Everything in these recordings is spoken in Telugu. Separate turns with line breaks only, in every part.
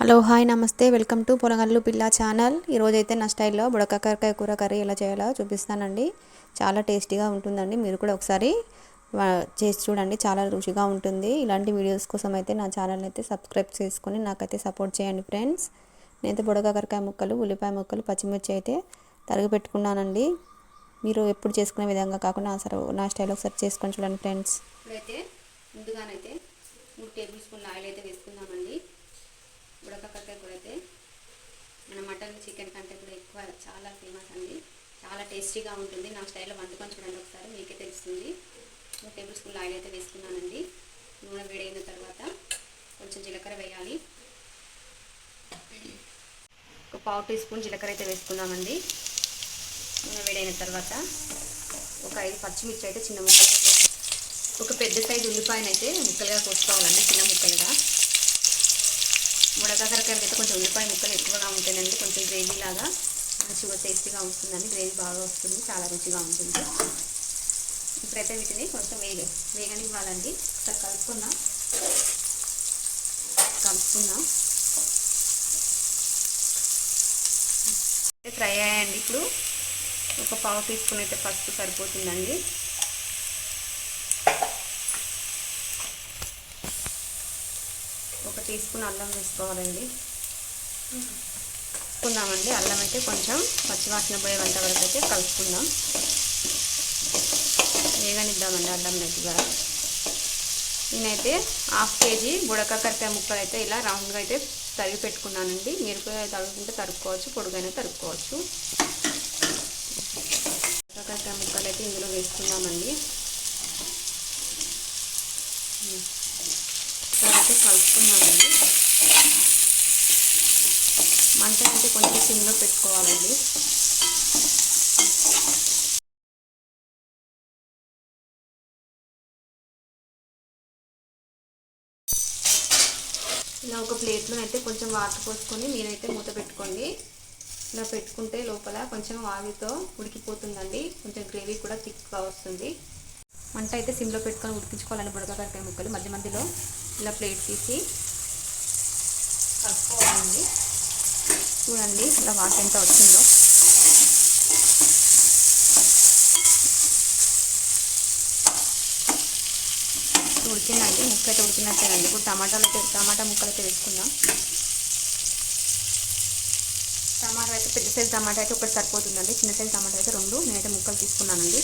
హలో హాయ్ నమస్తే. Welcome to Polagallu Pilla channel. ఈరోజైతే నా స్టైల్లో బుడకాకరకాయ కూర కర్రీ ఎలా చేయాలో చూపిస్తానండి. చాలా టేస్టీగా ఉంటుందండి. మీరు కూడా ఒకసారి చేసి చూడండి. చాలా రుచిగా ఉంటుంది. ఇలాంటి వీడియోస్ కోసం అయితే నా ఛానల్ అయితే సబ్స్క్రైబ్ చేసుకొని నాకైతే సపోర్ట్ చేయండి ఫ్రెండ్స్. నేనైతే బుడకాకరకాయ ముక్కలు ఉల్లిపాయ ముక్కలు పచ్చిమిర్చి అయితే తరిగి పెట్టుకున్నానండి మీరు ఎప్పుడు చేసుకునే విధంగా కాకుండా అసలు నా స్టైల్ ఒకసారి చేసుకొని చూడండి ఫ్రెండ్స్.
ఇప్పుడైతే ముందుగానైతే మూడు టేబుల్ స్పూన్ ఆయిల్ అయితే వేసుకుందామండి. ఉడక కూర అయితే మన మటన్ చికెన్ కంటే కూడా ఎక్కువ చాలా ఫేమస్ అండి. చాలా టేస్టీగా ఉంటుంది. నా స్టైల్లో వండుకొని చూడండి ఒకసారి మీకే తెలుస్తుంది. మూడు టేబుల్ స్పూన్ ఆయిల్ అయితే వేసుకున్నానండి. నూనె వేడైన తర్వాత కొంచెం జీలకర్ర వేయాలి. ఒక పావు టీ స్పూన్ జీలకర్ర అయితే వేసుకున్నామండి. నూనె వేడైన తర్వాత ఒక ఐదు పచ్చిమిర్చి అయితే చిన్న ముక్కలుగా ఒక పెద్ద సైజు ఉల్లిపాయనైతే ముక్కలుగా కోసుకోవాలండి చిన్న ముక్కలుగా. ముడకాకరకాయలు అయితే కొంచెం ఉల్లిపాయ ముక్కలు ఎక్కువగా ఉంటాయండి కొంచెం గ్రేవీ లాగా మంచిగా టేస్టీగా వస్తుందండి గ్రేవీ బాగా వస్తుంది చాలా రుచిగా ఉంటుంది. ఇప్పుడైతే వీటిని కొంచెం వేగ వేగనివ్వాలండి. ఒకసారి కలుపుకుందాం. కలుపుకుందాం. ఫ్రై అయ్యాయండి. ఇప్పుడు ఒక పావు తీసుకుని అయితే పసుపు సరిపోతుందండి. ఒక టీ స్పూన్ అల్లం వేసుకోవాలండి. వేసుకుందామండి అల్లం అయితే కొంచెం పచ్చివాసన పోయేంత వరకు అయితే కలుపుకుందాం. వేగనిద్దామండి అల్లం నెట్టుగా నేనైతే హాఫ్ కేజీ బుడకాకరకాయ ముక్కలు అయితే ఇలా రౌండ్గా అయితే తరిగి పెట్టుకున్నానండి. మీరు కూడా తరుగుతుంటే తరుక్కోవచ్చు పొడుగైనా తరుక్కోవచ్చు. బుడకాకరకాయ ముక్కలు అయితే ఇందులో వేసుకుందామండి. తర్వాత కలుపుకున్నామండి మంట అయితే కొంచెం సిమ్లో పెట్టుకోవాలండి. ఇలా ఒక ప్లేట్లో అయితే కొంచెం వాటర్ పోసుకొని మీరైతే మూత పెట్టుకోండి. ఇలా పెట్టుకుంటే లోపల కొంచెం ఆవితో ఉడికిపోతుందండి. కొంచెం గ్రేవీ కూడా థిక్గా వస్తుంది. మంట అయితే సిమ్లో పెట్టుకొని ఉడికించుకోవాలని బుడకాకరకాయ ముక్కలు మధ్య మధ్యలో ఇలా ప్లేట్ తీసి కలుపుకోవాలండి. చూడండి ఇలా వాటర్ ఎంత వచ్చిందో. ఉడికిందండి ముక్క అయితే ఉడికినట్టేనండి. ఇప్పుడు టమాటాలు అయితే టమాటా ముక్కలు అయితే వేసుకుందాం. టమాటా అయితే పెద్ద సైజు టమాటా అయితే ఒకటి సరిపోతుందండి. చిన్న సైజు టమాటా అయితే రెండు. నేనైతే ముక్కలు తీసుకున్నానండి.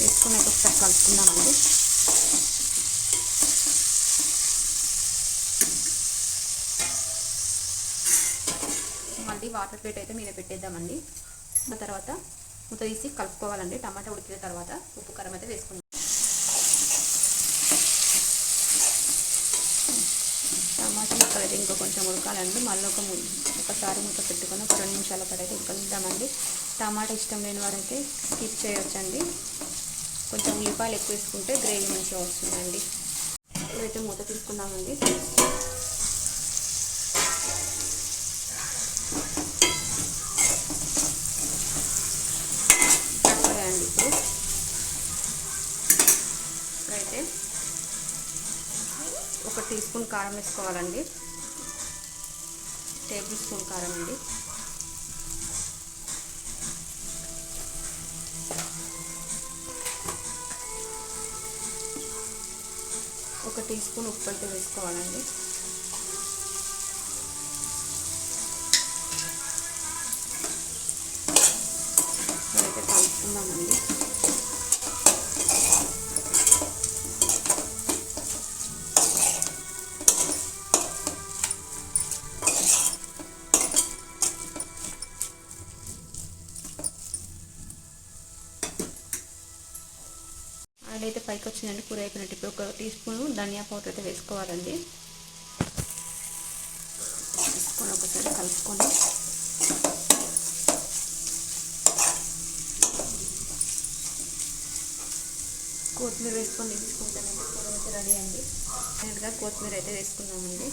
వేసుకుని ఒకసారి కలుపుకుందామండి. మళ్ళీ వాటర్ ప్లేట్ అయితే మీద పెట్టేద్దామండి. ఆ తర్వాత మూత తీసి కలుపుకోవాలండి. టమాటా ఉడికిన తర్వాత ఉప్పు కారం అయితే వేసుకుందాం. టమాటా ముక్కలు అయితే కొంచెం ఉడకాలండి. మళ్ళీ ఒక ఒకసారి మూత పెట్టుకొని ఒక రెండు నిమిషాల పాటు అయితే ఉడకనిద్దామండి. టమాటా ఇష్టం లేని వారైతే స్కిప్ చేయొచ్చండి. ఉల్లిపాయలు ఎక్కువ వేసుకుంటే గ్రేవీ మంచిగా వస్తుందండి. ఇప్పుడైతే మూత తీసుకుందామండి. అండి ఇప్పుడు. ఇప్పుడైతే ఒక టీ స్పూన్ కారం వేసుకోవాలండి. టేబుల్ స్పూన్ కారం అండి. టీ స్పూన్ ఉప్పు అంటే వేసుకోవాలండి. అయితే కలుపుకుందామండి. ఆయిల్ అయితే పైకి వచ్చిందండి కూర అయిపోయినట్టు. ఇప్పుడు ఒక టీ స్పూన్ ధనియా పౌడర్ అయితే వేసుకోవాలండి. వేసుకొని ఒకసారి కలుపుకొని. కొత్తిమీర వేసుకొని తీసుకుంటానండి. కూర అయితే రెడీ అండి. కొత్తిమీర అయితే వేసుకున్నామండి.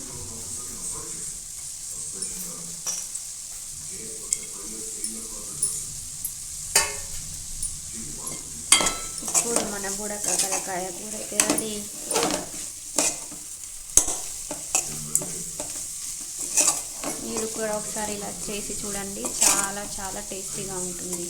కూర మన కూడా కాకరకాయ కూర రెడీ.
మీరు కూడా ఒకసారి ఇలా చేసి చూడండి. చాలా చాలా టేస్టీగా ఉంటుంది.